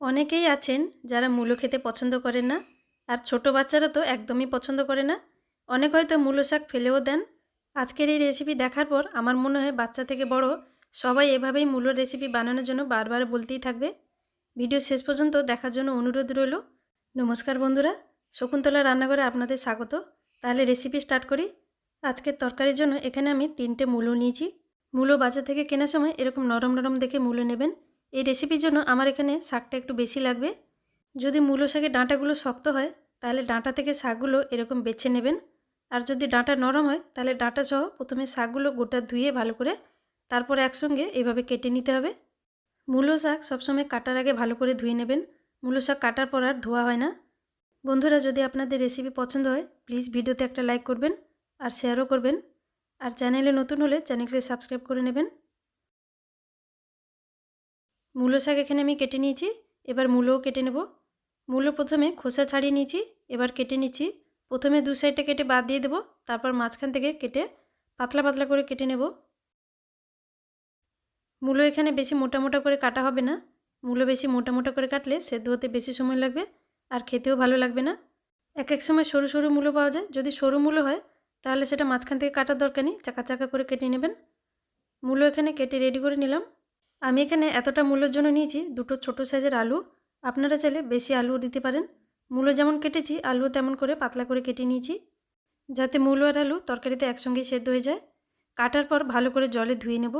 অনেকেই আছেন যারা মূলো খেতে পছন্দ করেন না, আর ছোট বাচ্চারা তো একদমই পছন্দ করে না। অনেক হয়তো মূলো শাক ফেলেও দেন। আজকের এই রেসিপি দেখার পর আমার মনে হয় বাচ্চা থেকে বড় সবাই এভাবেই মূলোর রেসিপি বানানোর জন্য বারবার বলতেই থাকবে। ভিডিও শেষ পর্যন্ত দেখার জন্য অনুরোধ রইল। নমস্কার বন্ধুরা, শকুন্তলা রান্নাঘরে আপনাদের স্বাগত। তাহলে রেসিপি স্টার্ট করি। আজকের তরকারির জন্য এখানে আমি তিনটে মূলো নিয়েছি। মূলো বাজার থেকে কেনার সময় এরকম নরম নরম দেখে মূলো নেবেন। এই রেসিপির জন্য আমার এখানে শাকটা একটু বেশি লাগবে। যদি মূলো শাকের ডাঁটাগুলো শক্ত হয়, তাহলে ডাঁটা থেকে শাকগুলো এরকম বেছে নেবেন। আর যদি ডাঁটা নরম হয়, তাহলে ডাঁটা সহ প্রথমে শাকগুলো গোটা ধুয়ে ভালো করে তারপর একসঙ্গে এভাবে কেটে নিতে হবে। মূলো শাক সবসময় কাটার আগে ভালো করে ধুয়ে নেবেন। মূলো শাক কাটার পর আর ধোয়া হয় না। বন্ধুরা, যদি আপনাদের রেসিপি পছন্দ হয় প্লিজ ভিডিওতে একটা লাইক করবেন আর শেয়ারও করবেন। আর চ্যানেলে নতুন হলে চ্যানেলকে সাবস্ক্রাইব করে নেবেন। মূলো শাক এখানে আমি কেটে নিয়েছি, এবার মূলোও কেটে নেব। মূলো প্রথমে খোসা ছাড়িয়ে নিয়েছি, এবার কেটে নিচ্ছি। প্রথমে দু সাইডটা কেটে বাদ দিয়ে দেবো, তারপর মাঝখান থেকে কেটে পাতলা পাতলা করে কেটে নেব। মূলো এখানে বেশি মোটা মোটা করে কাটা হবে না। মূলো বেশি মোটা মোটা করে কাটলে সেদ্ধ হতে বেশি সময় লাগবে, আর খেতেও ভালো লাগবে না। এক এক সময় সরু সরু মূলো পাওয়া যায়। যদি সরু মূলো হয়, তাহলে সেটা মাঝখান থেকে কাটার দরকার নেই, চাকা চাকা করে কেটে নেবেন। মূলো এখানে কেটে রেডি করে নিলাম। আমি এখানে এতটা মূল্যর জন্য নিয়েছি, দুটো ছোট সাইজের আলু। আপনারা চাইলে বেশি আলুও দিতে পারেন। মূলো যেমন কেটেছি আলু তেমন করে পাতলা করে কেটে নিয়েছি। যাতে মূলো আর আলু তরকারিতে একসঙ্গেই সেদ্ধ হয়ে যায়। কাটার পর ভালো করে জলে ধুয়ে নেব।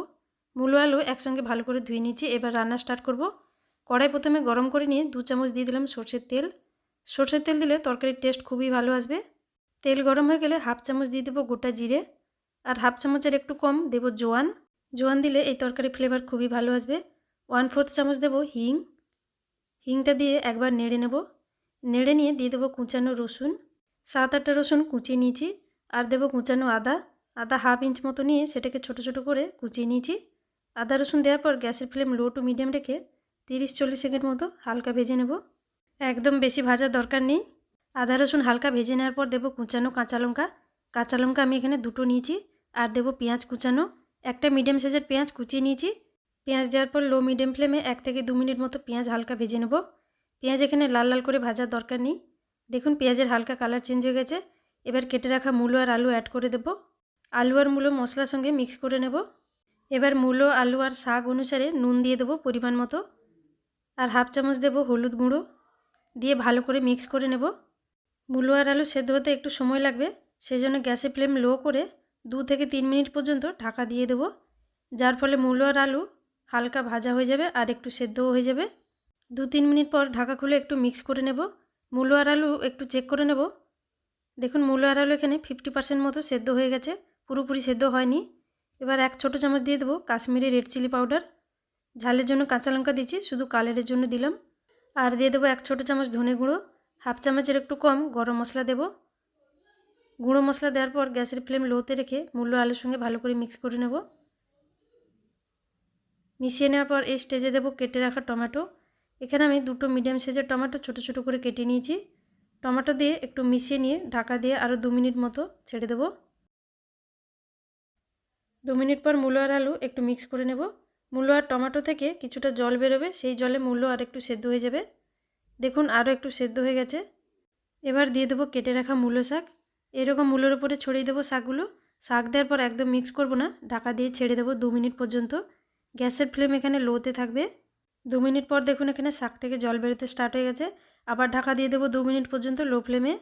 মূলো আলু একসঙ্গে ভালো করে ধুয়ে নিয়েছি, এবার রান্না স্টার্ট করব। কড়াই প্রথমে গরম করে নিয়ে দু চামচ দিয়ে দিলাম সর্ষের তেল। সর্ষের তেল দিলে তরকারির টেস্ট খুবই ভালো আসবে। তেল গরম হয়ে গেলে হাফ চামচ দিয়ে দেবো গোটা জিরে। আর হাফ চামচের একটু কম দেব জোয়ান। জোয়ান দিলে এই তরকারি ফ্লেভার খুবই ভালো আসবে। ওয়ান ফোর্থ চামচ দেব হিং। হিংটা দিয়ে একবার নেড়ে নেব। নেড়ে নিয়ে দিয়ে দেবো কুচানো রসুন। সাত আটটা রসুন কুচিয়ে নিয়েছি। আর দেবো কুচানো আদা। আদা হাফ ইঞ্চ মতো নিয়ে সেটাকে ছোট ছোট করে কুচিয়ে নিয়েছি। আদা রসুন দেওয়ার পর গ্যাসের ফ্লেম লো টু মিডিয়াম রেখে তিরিশ চল্লিশ সেকেন্ড মতো হালকা ভেজে নেব। একদম বেশি ভাজার দরকার নেই। আদা রসুন হালকা ভেজে নেওয়ার পর দেবো কুচানো কাঁচা লঙ্কা। কাঁচা লঙ্কা আমি এখানে দুটো নিয়েছি। আর দেবো পেঁয়াজ কুচানো। একটা মিডিয়াম সাইজের পেঁয়াজ কুচিয়ে নিয়েছি। পেঁয়াজ দেওয়ার পর লো মিডিয়াম ফ্লেমে এক থেকে দু মিনিট মতো পেঁয়াজ হালকা ভেজে নেব। পেঁয়াজ এখানে লাল লাল করে ভাজার দরকার নেই। দেখুন পেঁয়াজের হালকা কালার চেঞ্জ হয়ে গেছে। এবার কেটে রাখা মূলো আর আলু অ্যাড করে দেব। আলু আর মূলো মশলার সঙ্গে মিক্স করে নেব। এবার মূলো, আলু আর শাক অনুসারে নুন দিয়ে দেবো পরিমাণ মতো। আর হাফ চামচ দেবো হলুদ গুঁড়ো। দিয়ে ভালো করে মিক্স করে নেব। মূলো আর আলু সেদ্ধ হতে একটু সময় লাগবে। সেই জন্য গ্যাসের ফ্লেম লো করে দু থেকে তিন মিনিট পর্যন্ত ঢাকা দিয়ে দেবো, যার ফলে মূলো আর আলু হালকা ভাজা হয়ে যাবে আর একটু সেদ্ধও হয়ে যাবে। দু তিন মিনিট পর ঢাকা খুলে একটু মিক্স করে নেব। মূলো আর আলু একটু চেক করে নেব। দেখুন, মূলো আর আলু এখানে ফিফটি পার্সেন্ট মতো সেদ্ধ হয়ে গেছে, পুরোপুরি সেদ্ধ হয়নি। এবার এক ছোটো চামচ দিয়ে দেবো কাশ্মীরি রেড চিলি পাউডার ঝালের জন্য কাঁচা লঙ্কা দিচ্ছি শুধু কালারের জন্য দিলাম। আর দিয়ে দেবো এক ছোটো চামচ ধনে গুঁড়ো। হাফ চামচের একটু কম গরম মশলা দেবো। গুঁড়ো মশলা দেওয়ার পর গ্যাসের ফ্লেম লোতে রেখে মূল্য আলুর সঙ্গে ভালো করে মিক্স করে নেব। মিশিয়ে নেওয়ার পর এই স্টেজে দেবো কেটে রাখা টমেটো। এখানে আমি দুটো মিডিয়াম সাইজের টমেটো ছোটো ছোটো করে কেটে নিয়েছি। টমেটো দিয়ে একটু মিশিয়ে নিয়ে ঢাকা দিয়ে আরও দু মিনিট মতো ছেড়ে দেবো। দু মিনিট পর মূলো আর আলু একটু মিক্স করে নেব। মূলো আর টমেটো থেকে কিছুটা জল বেরোবে, সেই জলে মূল্য আর একটু সেদ্ধ হয়ে যাবে। দেখুন আরও একটু সেদ্ধ হয়ে গেছে। এবার দিয়ে দেবো কেটে রাখা মূলো শাক। এরকম মূলোর উপরে ছড়িয়ে দেবো শাকগুলো। শাক দেওয়ার পর একদম মিক্স করব না। ঢাকা দিয়ে ছেড়ে দেবো দু মিনিট পর্যন্ত। গ্যাসের ফ্লেম এখানে লোতে থাকবে। দু মিনিট পর দেখুন এখানে শাক থেকে জল বেরোতে স্টার্ট হয়ে গেছে। আবার ঢাকা দিয়ে দেবো দু মিনিট পর্যন্ত লো ফ্লেমে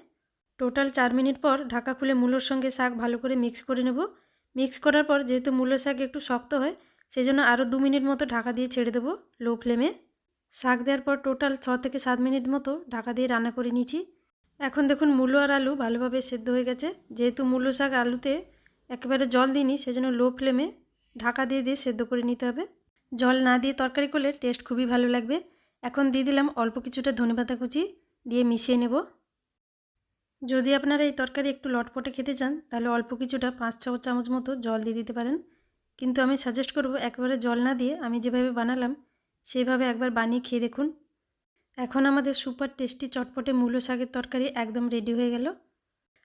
টোটাল চার মিনিট পর ঢাকা খুলে মূলোর সঙ্গে শাক ভালো করে মিক্স করে নেব। মিক্স করার পর যেহেতু মূলো শাক একটু শক্ত হয় সেই জন্য আরও দু মিনিট মতো ঢাকা দিয়ে ছেড়ে দেবো লো ফ্লেমে শাক দেওয়ার পর টোটাল ছ থেকে সাত মিনিট মতো ঢাকা দিয়ে রান্না করে নিয়েছি। এখন দেখুন মূলো আর আলু ভালোভাবে সেদ্ধ হয়ে গেছে। যেহেতু মূলো শাক আলুতে একেবারে জল দিইনি, সেজন্য লো ফ্লেমে ঢাকা দিয়ে দিয়ে সেদ্ধ করে নিতে হবে। জল না দিয়ে তরকারি করলে টেস্ট খুবই ভালো লাগবে। এখন দিয়ে দিলাম অল্প কিছুটা ধনেপাতা কুচি, দিয়ে মিশিয়ে নেব। যদি আপনারা এই তরকারি একটু লটপটে খেতে চান, তাহলে অল্প কিছুটা পাঁচ ছ চামচ মতো জল দিয়ে দিতে পারেন। কিন্তু আমি সাজেস্ট করব, একবারে জল না দিয়ে আমি যেভাবে বানালাম সেইভাবে একবার বানিয়ে খেয়ে দেখুন। এখন আমাদের সুপার টেস্টি চটপটে মূলো শাকের তরকারি একদম রেডি হয়ে গেল।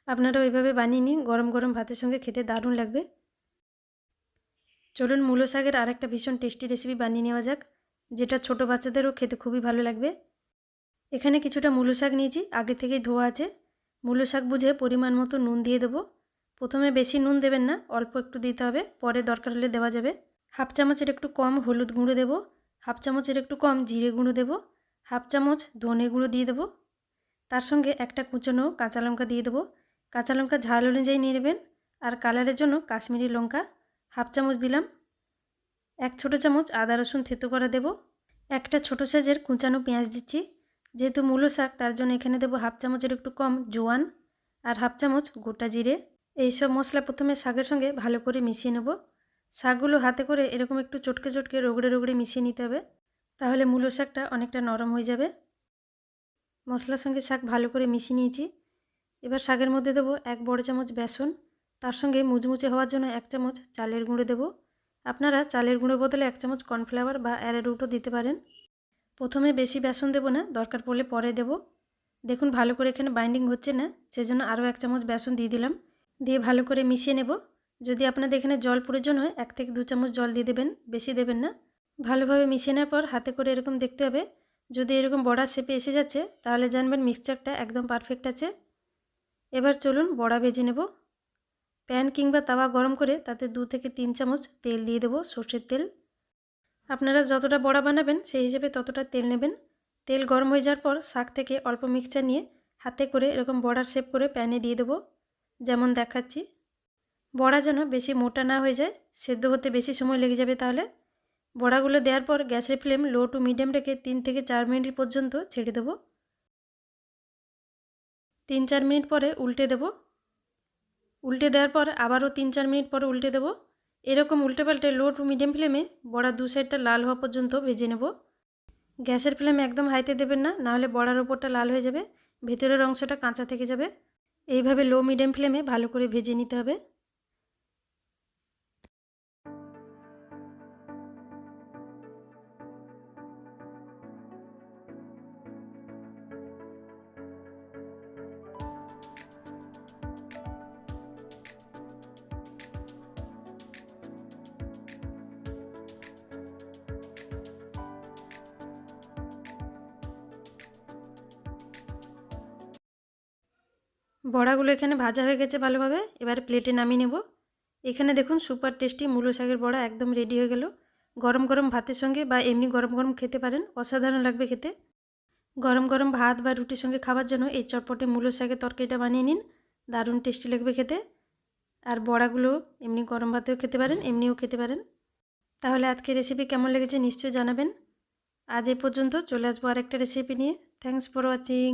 আপনারা ওইভাবে বানিয়ে নিন, গরম গরম ভাতের সঙ্গে খেতে দারুণ লাগবে। চলুন মূলো শাকের আরেকটা ভীষণ টেস্টি রেসিপি বানিয়ে নেওয়া যাক, যেটা ছোট বাচ্চাদেরও খেতে খুবই ভালো লাগবে। এখানে কিছুটা মূলো শাক নিয়েছি, আগে থেকেই ধোয়া আছে। মূলো শাক বুঝে পরিমাণ মতো নুন দিয়ে দেবো। প্রথমে বেশি নুন দেবেন না, অল্প একটু দিতে হবে, পরে দরকার হলে দেওয়া যাবে। হাফ চামচের একটু কম হলুদ গুঁড়ো দেবো, হাফ চামচের একটু কম জিরে গুঁড়ো দেবো হাফ চামচ ধনে গুঁড়ো দিয়ে দেবো। তার সঙ্গে একটা কুচনো কাঁচা লঙ্কা দিয়ে দেবো। কাঁচা লঙ্কা ঝাল অনুযায়ী নিয়ে নেবেন। আর কালারের জন্য কাশ্মীরি লঙ্কা হাফ চামচ দিলাম। এক ছোটো চামচ আদা রসুন থেতো করা দেব। একটা ছোট সাইজের কুচানো পেঁয়াজ দিচ্ছি। যেহেতু মূলো শাক, তার জন্য এখানে দেবো হাফ চামচের একটু কম জোয়ান আর হাফ চামচ গোটা জিরে। এইসব মশলা প্রথমে শাকের সঙ্গে ভালো করে মিশিয়ে নেব। শাকগুলো হাতে করে এরকম একটু চটকে চটকে রগড়ে রগড়ে মিশিয়ে নিতে হবে। তাহলে মূলো শাকটা অনেকটা নরম হয়ে যাবে। মশলার সঙ্গে শাক ভালো করে মিশিয়ে নিয়েছি। এবার শাকের মধ্যে দেবো এক বড় চামচ বেসন। তার সঙ্গে মুচমুচে হওয়ার জন্য এক চামচ চালের গুঁড়ো দেবো। আপনারা চালের গুঁড়ো বদলে এক চামচ কর্নফ্লাওয়ার বা অ্যারারুটও দিতে পারেন। প্রথমে বেশি বেসন দেবো না, দরকার পড়লে পরে দেব। দেখুন ভালো করে এখানে বাইন্ডিং হচ্ছে না, সেজন্য আরও এক চামচ বেসন দিয়ে দিলাম। দিয়ে ভালো করে মিশিয়ে নেব। যদি আপনাদের এখানে জল প্রয়োজন হয়, এক থেকে দু চামচ জল দিয়ে দেবেন, বেশি দেবেন না। ভালোভাবে মিশিয়ে নেওয়ার পর হাতে করে এরকম দেখতে হবে। যদি এরকম বড়া শেপে এসে যাচ্ছে, তাহলে জানবেন মিক্সচারটা একদম পারফেক্ট আছে। এবার চলুন বড়া ভেজে নেব। প্যান কিংবা তাওয়া গরম করে তাতে দু থেকে তিন চামচ তেল দিয়ে দেবো, সর্ষের তেল। আপনারা যতটা বড়া বানাবেন, সেই হিসেবে ততটা তেল নেবেন। তেল গরম হয়ে যাওয়ার পর শাক থেকে অল্প মিক্সচার নিয়ে হাতে করে এরকম বড়ার শেপ করে প্যানে দিয়ে দেবো, যেমন দেখাচ্ছি। বড়া যেন বেশি মোটা না হয়ে যায়, সেদ্ধ হতে বেশি সময় লেগে যাবে তাহলে। বড়াগুলো দেওয়ার পর গ্যাসের ফ্লেম লো টু মিডিয়াম রেখে তিন থেকে চার মিনিট পর্যন্ত ছেড়ে দেবো। তিন চার মিনিট পরে উল্টে দেবো। উল্টে দেওয়ার পর আবারও তিন চার মিনিট পরে উল্টে দেবো। এরকম উল্টে পাল্টে লো টু মিডিয়াম ফ্লেমে বড়া দু সাইডটা লাল হওয়া পর্যন্ত ভেজে নেব। গ্যাসের ফ্লেম একদম হাইতে দেবেন না, নাহলে বড়ার ওপরটা লাল হয়ে যাবে, ভেতরের অংশটা কাঁচা থেকে যাবে। এইভাবে লো মিডিয়াম ফ্লেমে ভালো করে ভেজে নিতে হবে। বড়াগুলো এখানে ভাজা হয়ে গেছে ভালোভাবে। এবার প্লেটে নামিয়ে নেব। এখানে দেখুন সুপার টেস্টি মূলো শাকের বড়া একদম রেডি হয়ে গেল। গরম গরম ভাতের সঙ্গে বা এমনি গরম গরম খেতে পারেন, অসাধারণ লাগবে খেতে। গরম গরম ভাত বা রুটির সঙ্গে খাবার জন্য এই চটপটে মূলো শাকের তরকারিটা বানিয়ে নিন। দারুণ টেস্টি লাগবে খেতে। আর বড়াগুলো এমনি গরম ভাতেও খেতে পারেন, এমনিও খেতে পারেন। তাহলে আজকের রেসিপি কেমন লেগেছে নিশ্চয়ই জানাবেন। আজ এই পর্যন্ত চলে আসব আরেকটা রেসিপি নিয়ে। Thanks for watching